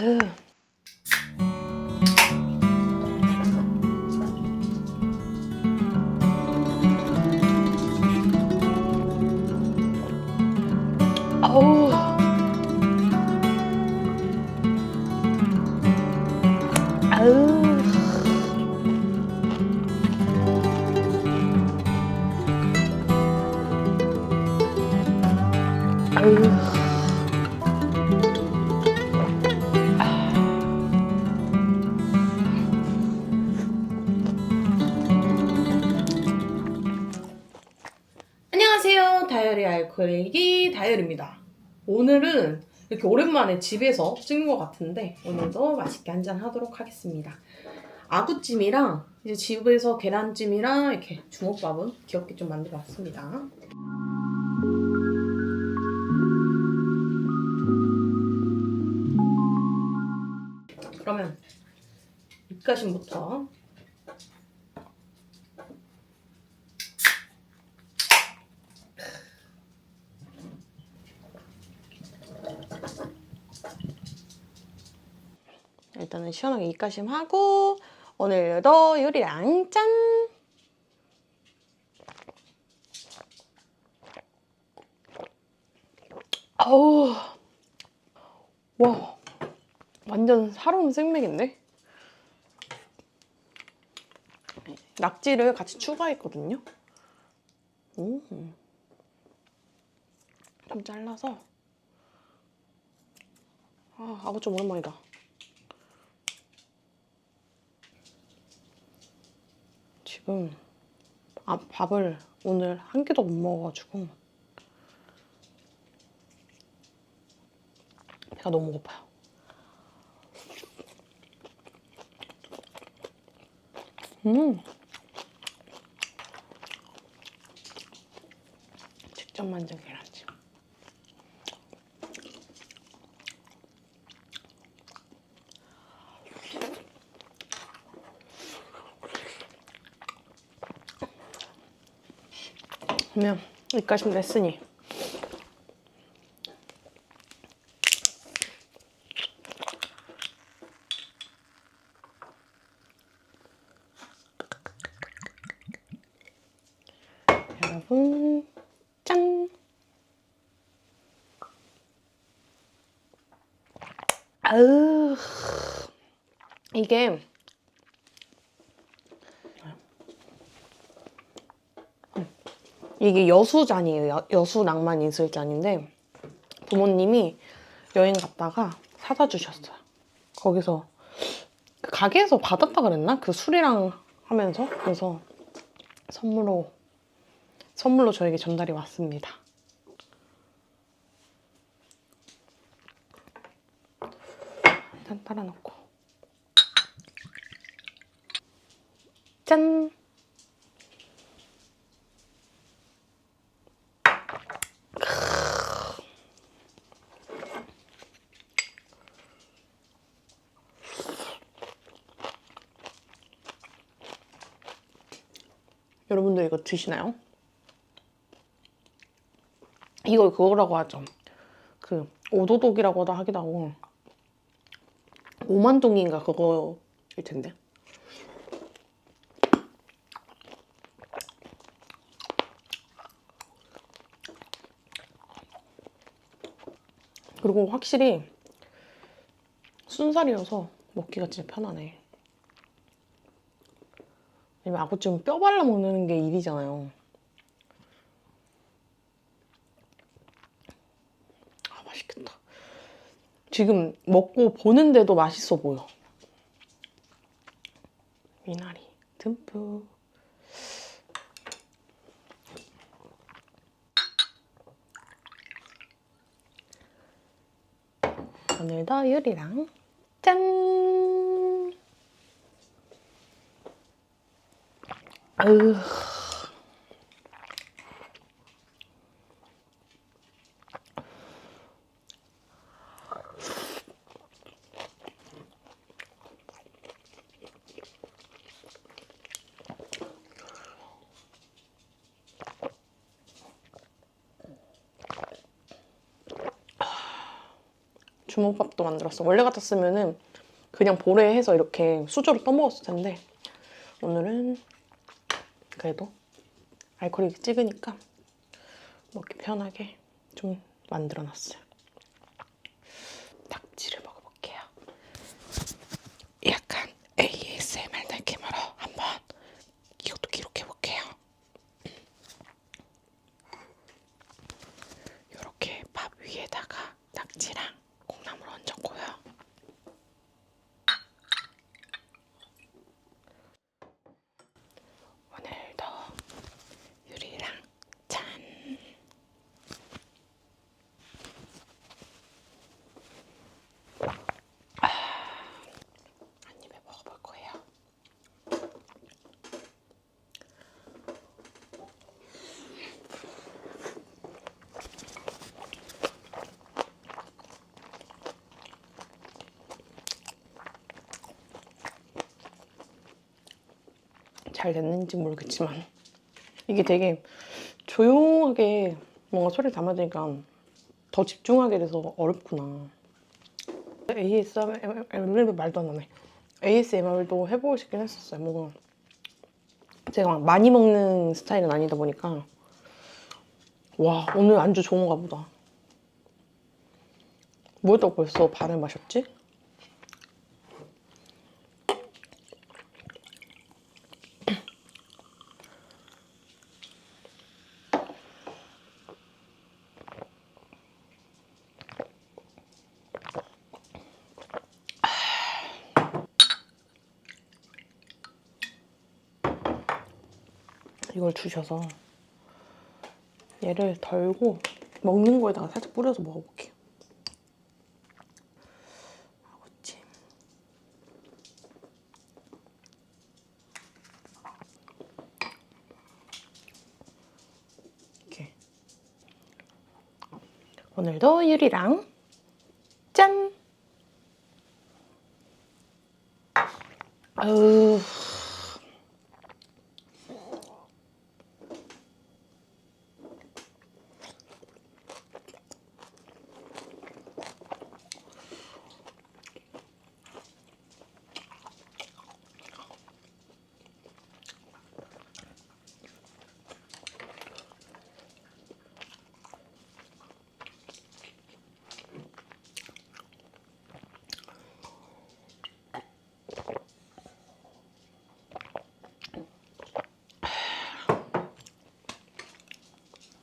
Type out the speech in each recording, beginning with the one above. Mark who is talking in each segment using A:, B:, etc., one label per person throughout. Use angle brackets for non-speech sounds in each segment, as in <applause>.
A: 아유. 아우. 오늘은 이렇게 오랜만에 집에서 찍는 것 같은데 오늘도 맛있게 한잔 하도록 하겠습니다. 아구찜이랑 이제 집에서 계란찜이랑 이렇게 주먹밥은 귀엽게 좀 만들어 왔습니다. 그러면 입가심부터 일단은 시원하게 입가심 하고 오늘도 요리 랑 짠! 아우 와 완전 살아온 생맥인데? 낙지를 같이 추가했거든요. 음. 좀 잘라서 아, 아구 좀 오랜만이다. 지금 아, 밥을 오늘 한 끼도 못 먹어가지고 배가 너무 고파요. 음. 직접 만든 계란찜. 그러면 여기까지 됐으니. 여러분 짠! 아으 이게 이게 여수잔이에요. 여, 여수 낭만 이슬잔인데 부모님이 여행 갔다가 사다 주셨어요. 거기서 그 가게에서 받았다 그랬나? 그 술이랑 하면서 그래서 선물로 선물로 저에게 전달이 왔습니다. 일단 따라 놓고 짠. 여러분들 이거 드시나요? 이걸 그거라고 하죠. 그 오도독이라고도 하기도 하고 오만동인가 그거일 텐데. 그리고 확실히 순살이어서 먹기가 진짜 편하네. 왜냐면 아구찜 뼈 발라 먹는 게 일이잖아요. 아 맛있겠다. 지금 먹고 보는데도 맛있어 보여. 미나리 듬뿍. 오늘도 요리랑 짠! 아유. 주먹밥도 만들었어. 원래 같았으면은 그냥 보레 해서 이렇게 수저로 떠먹었을 텐데 그래도 알코올이 찍으니까 먹기 편하게 좀 만들어놨어요. 닭지를 먹어볼게요. 약간 ASMR 느낌으로 한번 이것도 기록해볼게요. 이렇게 밥 위에다가 낙지랑 콩나물 얹었고요. 오늘도 유리랑 짠. 아, 한 입에 먹어볼 거예요. 잘 됐는지 모르겠지만 이게 되게 조용하게 뭔가 소리를 담아주니까 더 집중하게 돼서 어렵구나. ASMR 말도 안 나네. ASMR도 해보고 싶긴 했었어요. 뭔가 제가 막 많이 먹는 스타일은 아니다 보니까 와 오늘 안주 좋은가 보다. 뭐였다고 벌써 반을 마셨지? 이걸 주셔서 얘를 덜고 먹는 거에다가 살짝 뿌려서 먹어볼게요. 아구찜. 이렇게. 오늘도 유리랑 짠! 아우.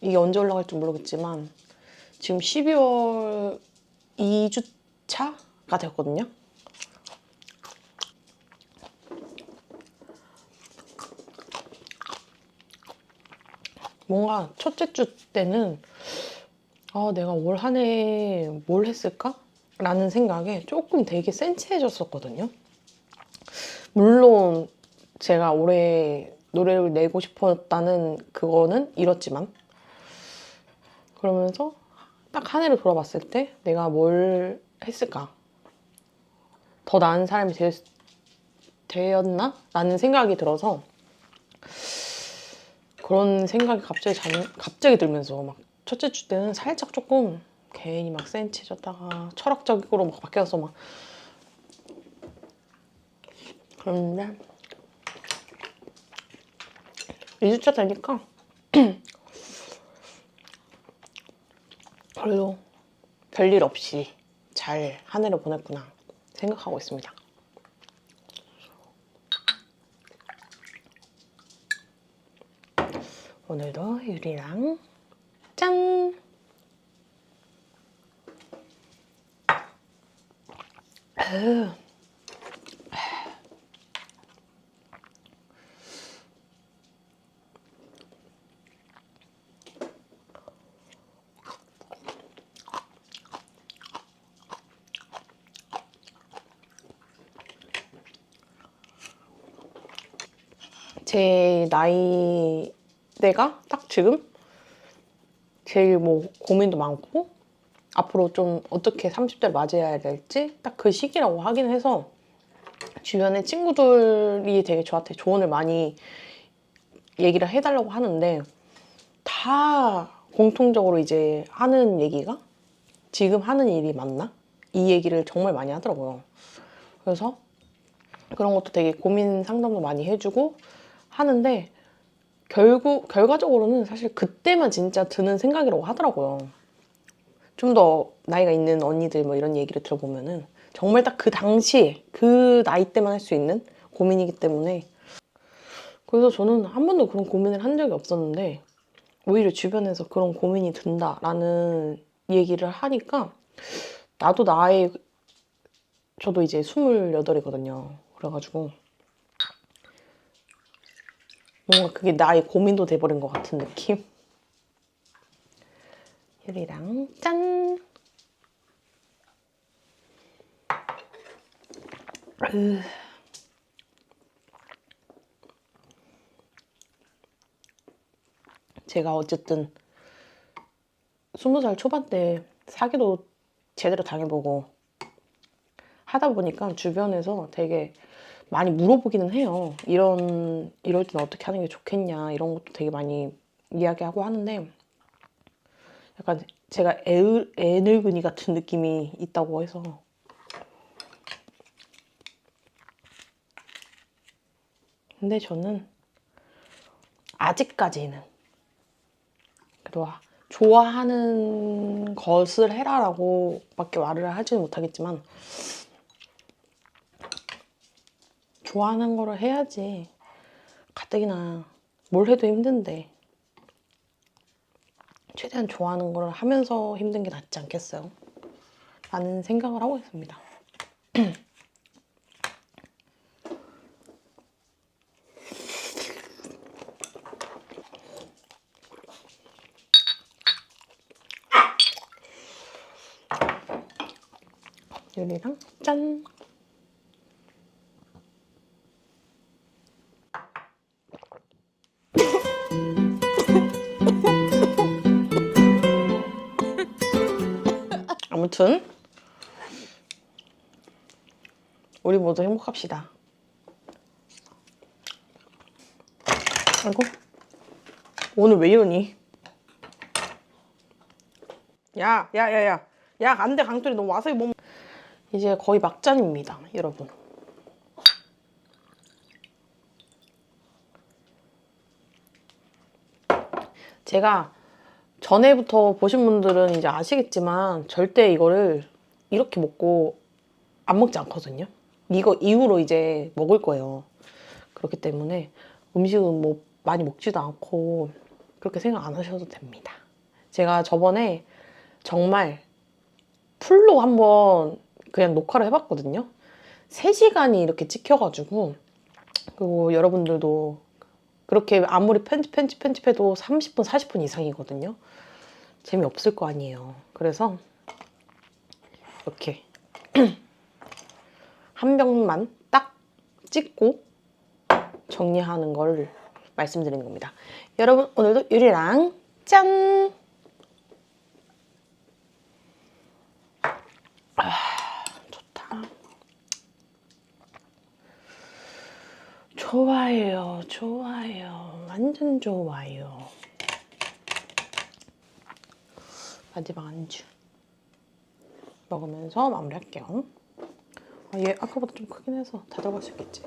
A: 이게 언제 올라갈지 모르겠지만 지금 12월 2주 차가 됐거든요. 뭔가 첫째 주 때는 아, 내가 올 한 해 뭘 했을까? 라는 생각에 조금 되게 센치해졌었거든요. 물론 제가 올해 노래를 내고 싶었다는 그거는 잃었지만 그러면서 딱 한 해를 돌아봤을 때 내가 뭘 했을까? 더 나은 사람이 되, 되었나? 라는 생각이 들어서 그런 생각이 갑자기 잠, 갑자기 들면서 막 첫째 주 때는 살짝 조금 괜히 막 센치해졌다가 철학적으로 막 바뀌어서 막 그런데 2주차 되니까 <clears throat> 그래도 별일 없이 잘 한 해를 보냈구나 생각하고 있습니다. 오늘도 유리랑 짠! 제 나이대가 딱 지금 제일 뭐 고민도 많고 앞으로 좀 어떻게 30대를 맞이해야 될지 딱 그 시기라고 하긴 해서 주변에 친구들이 되게 저한테 조언을 많이 얘기를 해달라고 하는데 다 공통적으로 이제 하는 얘기가 지금 하는 일이 맞나? 이 얘기를 정말 많이 하더라고요. 그래서 그런 것도 되게 고민 상담도 많이 해주고 하는데 결국 결과적으로는 사실 그때만 진짜 드는 생각이라고 하더라고요. 좀 더 나이가 있는 언니들 뭐 이런 얘기를 들어보면은 정말 딱 그 당시에 그 나이 때만 할 수 있는 고민이기 때문에 그래서 저는 한 번도 그런 고민을 한 적이 없었는데 오히려 주변에서 그런 고민이 든다라는 얘기를 하니까 나도 나의 저도 이제 28이거든요. 그래가지고 뭔가 그게 나의 고민도 돼버린 것 같은 느낌? 유리랑 짠! 으. 제가 어쨌든 스무 살 초반 때 사기도 제대로 당해보고 하다 보니까 주변에서 되게 많이 물어보기는 해요. 이런 이럴 때는 어떻게 하는 게 좋겠냐 이런 것도 되게 많이 이야기하고 하는데 약간 제가 애, 애늙은이 같은 느낌이 있다고 해서 근데 저는 아직까지는 그래도 좋아하는 것을 해라라고 밖에 말을 하지는 못하겠지만 좋아하는 거를 해야지 가뜩이나 뭘 해도 힘든데 최대한 좋아하는 거를 하면서 힘든 게 낫지 않겠어요? 라는 생각을 하고 있습니다. <clears throat> 유리랑 짠! 아무튼 우리 모두 행복합시다. 아이고 오늘 왜 이러니? 야, 야, 야, 야, 야, 안 돼 강돌이 너 와서 뭐 이제 거의 막잔입니다, 여러분. 제가 전에부터 보신 분들은 이제 아시겠지만 절대 이거를 이렇게 먹고 안 먹지 않거든요. 이거 이후로 이제 먹을 거예요. 그렇기 때문에 음식은 뭐 많이 먹지도 않고 그렇게 생각 안 하셔도 됩니다. 제가 저번에 정말 풀로 한번 그냥 녹화를 해봤거든요. 3시간이 이렇게 찍혀가지고 그리고 여러분들도 그렇게 아무리 편집 편집 편집해도 30분 40분 이상이거든요. 재미없을 거 아니에요. 그래서 이렇게 <clears throat> 한 병만 딱 찍고 정리하는 걸 말씀드리는 겁니다. 여러분 오늘도 유리랑 짠! 아, 좋다. 좋아요, 좋아요. 완전 좋아요. 마지막 안주. 먹으면서 마무리할게요. 아, 얘 아까보다 좀 크긴 해서 다 들어갈 수 있겠지.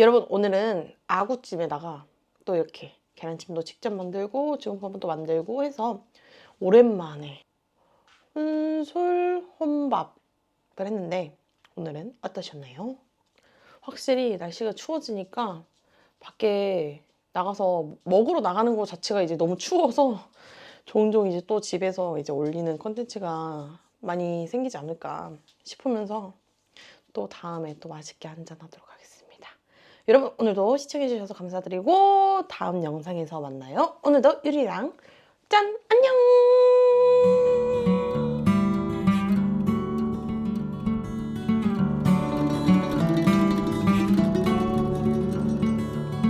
A: 여러분 오늘은 아구찜에다가 또 이렇게 계란찜도 직접 만들고 지금밥도 만들고 해서 오랜만에 훈술 혼밥을 했는데 오늘은 어떠셨나요? 확실히 날씨가 추워지니까 밖에 나가서 먹으러 나가는 것 자체가 이제 너무 추워서 종종 이제 또 집에서 이제 올리는 컨텐츠가 많이 생기지 않을까 싶으면서 또 다음에 또 맛있게 한잔하도록 하겠습니다. 여러분 오늘도 시청해주셔서 감사드리고 다음 영상에서 만나요. 오늘도 유리랑 짠 안녕